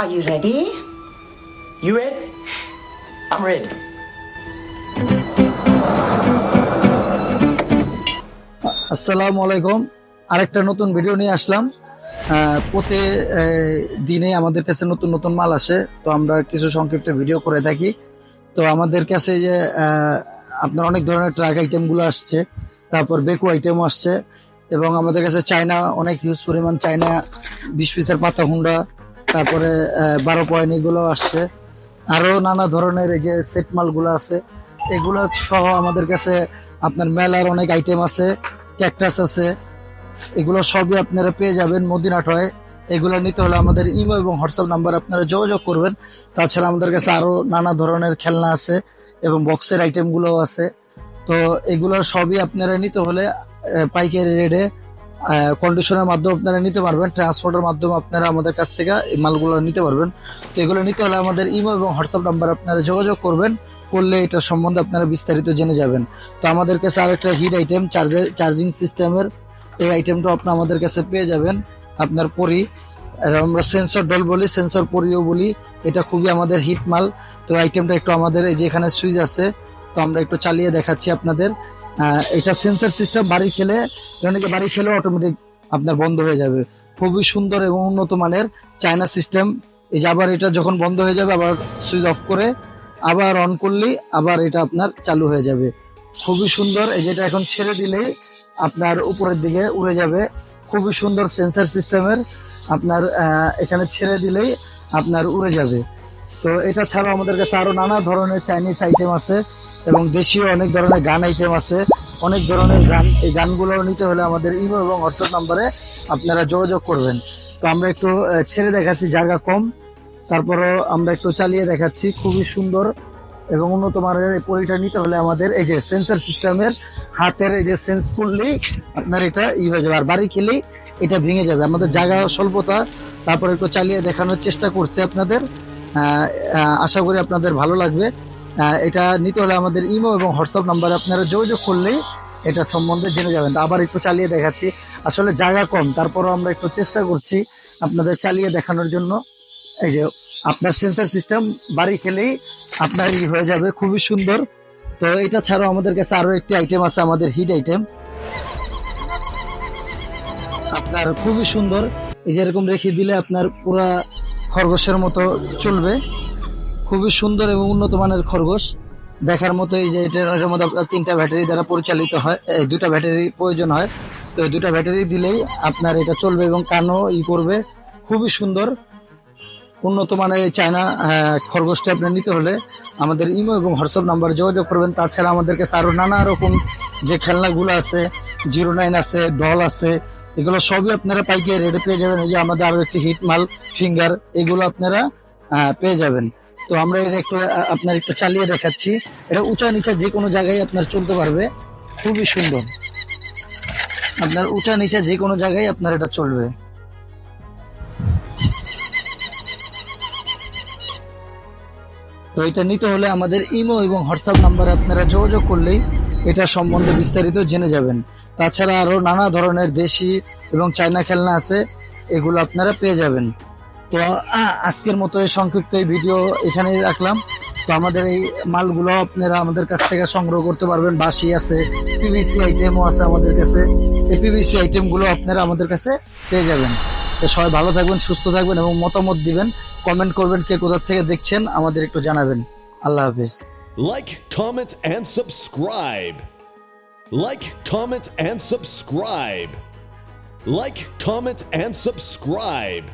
Are you ready? You ready? I'm ready. আসসালামু আলাইকুম আরেকটা নতুন ভিডিও নিয়ে আসলাম। প্রতি দিনে আমাদের কাছে নতুন নতুন মাল আসে। তো আমরা কিছু সংক্ষিপ্ত ভিডিও করে থাকি। তো আমাদের কাছে যে আপনার অনেক ধরনের ট্রাক আইটেমগুলো আসছে। তারপর বেকু আইটেমও আসছে। এবং আমাদের কাছে চায়না অনেক হিউজ পরিমাণ চায়না বিশ পিসের পাতা হুন্ডা। তারপরে বারো পয়েন্ট এগুলো আসছে। আরও নানা ধরনের এই যে সেট মালগুলো আছে, এগুলো সহ আমাদের কাছে আপনার মেলার অনেক আইটেম আছে ক্যাকটাস আছে, এগুলো সবই আপনারা পেয়ে যাবেন মদিনাটয়। এগুলো নিতে হলে আমাদের ইমো এবং হোয়াটসঅ্যাপ নাম্বার আপনারা যোগাযোগ করবেন। তাছাড়া আমাদের কাছে আরও নানা ধরনের খেলনা আছে এবং বক্সের আইটেম গুলোও আছে। তো এগুলো সবই আপনারা নিতে হলে পাইকারি রেটে কন্ডিশনের মাধ্যমে আপনারা নিতে পারবেন ট্রান্সপোর্টের মাধ্যমে আপনারা আমাদের কাছ থেকে এই মালগুলো নিতে পারবেন। তো এগুলো নিতে হলে আমাদের ইমো এবং হোয়াটসঅ্যাপ নাম্বার আপনারা যোগাযোগ করবেন, করলে এটা সম্বন্ধে আপনারা বিস্তারিত জেনে যাবেন। তো আমাদের কাছে আরেকটা হিট আইটেম চার্জার চার্জিং সিস্টেমের এই আইটেমটা আপনি আমাদের কাছে পেয়ে যাবেন, আপনার পরি। আমরা সেন্সর ডল বলি সেন্সর পরিও বলি, এটা খুবই আমাদের হিট মাল। তো আইটেমটা একটু আমাদের এই যে এখানে সুইচ আছে, তো আমরা একটু চালিয়ে দেখাচ্ছি আপনাদের। এটা সেন্সর সিস্টেম বাড়ি খেলে অনেকে বাড়ি খেলে অটোমেটিক আপনার বন্ধ হয়ে যাবে। খুবই সুন্দর এবং উন্নত মানের চায়না সিস্টেম এই যে আবার এটা যখন বন্ধ হয়ে যাবে, আবার সুইচ অফ করে, আবার অন করলেই আবার এটা আপনার চালু হয়ে যাবে। খুবই সুন্দর, এই যেটা এখন ছেড়ে দিলেই আপনার উপরের দিকে উড়ে যাবে। খুবই সুন্দর সেন্সার সিস্টেমের আপনার এখানে ছেড়ে দিলেই আপনার উড়ে যাবে। তো এটা ছাড়াও আমাদের কাছে আরও নানা ধরনের চাইনিজ আইটেম আছে। এবং দেশীয় অনেক ধরনের গান আইটেম আছে। অনেক ধরনের গান, এই গানগুলো নিতে হলে আমাদের ইমো এবং হোয়াটসঅ্যাপ নাম্বারে আপনারা যোগাযোগ করবেন। তো আমরা একটু ছেড়ে দেখাচ্ছি, জায়গা কম। তারপরও আমরা একটু চালিয়ে দেখাচ্ছি, খুবই সুন্দর এবং উন্নত মানের এই পরিটা নিতে হলে আমাদের এই যে সেন্সর সিস্টেমের হাতের এই যে সেন্স করলেই আপনার এটা ই হয়ে যাবে। আর বাড়ি খেলেই এটা ভেঙে যাবে। আমাদের জায়গা স্বল্পতা, তারপরে একটু চালিয়ে দেখানোর চেষ্টা করছে আপনাদের। আশা করি আপনাদের ভালো লাগবে। এটা নিতে হলে আমাদের ইমো এবং হোয়াটসঅ্যাপ নাম্বারে আপনারা যোগাযোগ করলেই এটা সম্বন্ধে জেনে যাবেন। আবার একটু চালিয়ে দেখাচ্ছি। আসলে জায়গা কম, তারপরও আমরা একটু চেষ্টা করছি আপনাদের চালিয়ে দেখানোর জন্য। এই যে আপনার সেন্সর সিস্টেম বাড়ি খেলেই আপনার ই হয়ে যাবে, খুবই সুন্দর। তো এটা ছাড়াও আমাদের কাছে আরও একটি আইটেম আছে, আমাদের হিট আইটেম আপনার খুবই সুন্দর, এই যেরকম রেখে দিলে আপনার পুরা খরগোশের মতো চলবে। খুবই সুন্দর এবং উন্নত মানের খরগোশ। দেখার মতো এই যে এটার মধ্যে আপনার তিনটা ব্যাটারি দ্বারা পরিচালিত হয়, এই দুটা ব্যাটারি প্রয়োজন হয়। তো দুটা ব্যাটারি দিলেই আপনার এটা চলবে এবং কানও ই করবে। খুবই সুন্দর, উন্নত মানের চায়না খরগোশটা আপনি নিতে হলে আমাদের ইমো এবং হোয়াটসঅ্যাপ নাম্বার যোগাযোগ করবেন। তাছাড়া আমাদের কাছে আরও নানা রকম যে খেলনাগুলো আছে, জিরো নাইন আছে, ডল আছে, এগুলো সবই আপনারা পাইকারি রেটে পেয়ে যাবেন। এই যে আমাদের আরও একটি হিট মাল ফিঙ্গার, এগুলো আপনারা পেয়ে যাবেন। তো আমরা এটা একটু আপনার একটু চালিয়ে দেখাচ্ছি। এটা উঁচা নিচা যে কোনো জায়গায় আপনার চলতে পারবে। খুবই সুন্দর। আপনার উঁচা নিচা যে কোনো জায়গায় আপনার এটা চলবে। তো এটা নিতে হলে আমাদের ইমো এবং হোয়াটসঅ্যাপ নাম্বারে আপনারা যোগাযোগ করলেই এটা সম্বন্ধে বিস্তারিত জেনে যাবেন। তাছাড়া আরও নানা ধরনের দেশি এবং চায়না খেলনা আছে, এগুলো আপনারা পেয়ে যাবেন। তো আজকের মতো এই সংক্ষিপ্ত এই ভিডিও এখানেই রাখলাম। তো আমাদের এই মালগুলো আপনারা আমাদের কাছ থেকে সংগ্রহ করতে পারবেন। বাসি আছে পিভিসি আইটেমও আছে আমাদের কাছে। এই পিভিসি আইটেমগুলো আপনারা আমাদের কাছে পেয়ে যাবেন। তো সবাই ভালো থাকবেন সুস্থ থাকবেন এবং মতামত দিবেন। কমেন্ট করবেন কে কোথা থেকে দেখছেন আমাদের একটু জানাবেন। আল্লাহ হাফিজ। Like, comment, and subscribe. Like, comment, and subscribe. Like, comment, and subscribe.